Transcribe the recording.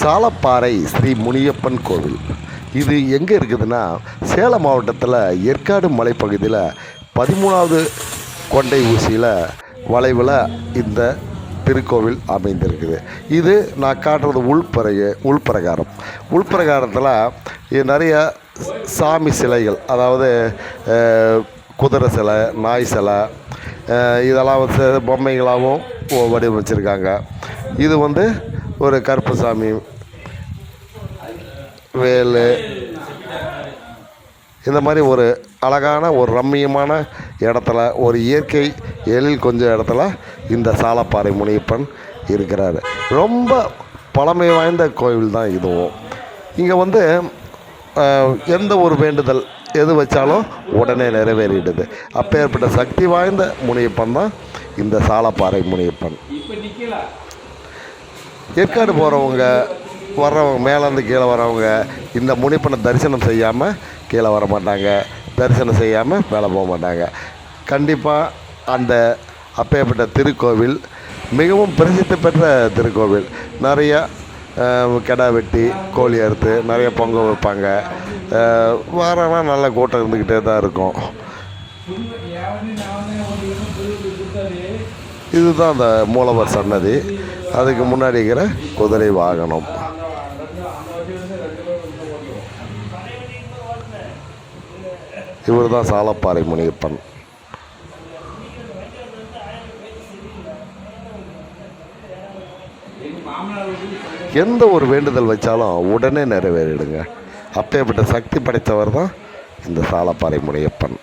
சாலப்பாறை ஸ்ரீ முனியப்பன் கோவில். இது எங்கே இருக்குதுன்னா சேலம் மாவட்டத்தில் ஏற்காடு மலைப்பகுதியில் பதிமூணாவது கொண்டை ஊசியில் வளைவில் இந்த திருக்கோவில் அமைந்திருக்குது. இது நான் காட்டுறது உள்பிரக உள்பிரகாரம். உள்பிரகாரத்தில் நிறைய சாமி சிலைகள் அதாவது குதிரை சிலை நாய் சிலை இதெல்லாம் வந்து பொம்மைகளாகவும் வடிவமைச்சிருக்காங்க. இது வந்து ஒரு கருப்பசாமி வேலு இந்த மாதிரி ஒரு அழகான ஒரு ரம்மியமான இடத்துல ஒரு இயற்கை எழில் கொஞ்சம் இடத்துல இந்த சாலப்பாறை முனியப்பன் இருக்கிறாரு. ரொம்ப பழமை வாய்ந்த கோவில் தான் இதுவும். இங்கே வந்து எந்த ஒரு வேண்டுதல் எது வச்சாலும் உடனே நிறைவேறிடுது. அப்பேற்பட்ட சக்தி வாய்ந்த முனியப்பன் தான் இந்த சாலப்பாறை முனியப்பன். ஏற்காடு போகிறவங்க வர்றவங்க மேலேருந்து கீழே வரவங்க இந்த முனிப்பனை தரிசனம் செய்யாமல் கீழே வர மாட்டாங்க. தரிசனம் செய்யாமல் மேலே போக மாட்டாங்க. கண்டிப்பாக அந்த அப்பேற்பட்ட திருக்கோவில் மிகவும் பிரசித்தி பெற்ற திருக்கோவில். நிறைய கிடா வெட்டி கோழி அறுத்து நிறைய பொங்கல் வைப்பாங்க. அஹ், வாரம்லாம் நல்ல கூட்டம் இருந்துக்கிட்டே தான் இருக்கும். இதுதான் அந்த மூலவர் சன்னதி. அதுக்கு முன்னாடி இருக்கிற குதிரை வாகனம். இவர் தான் சாலப்பாறை முனியப்பன். எந்த ஒரு வேண்டுதல் வச்சாலும் உடனே நிறைவேறிடுங்க. அப்பேற்பட்ட சக்தி படைத்தவர் தான் இந்த சாலப்பாறை முனியப்பன்.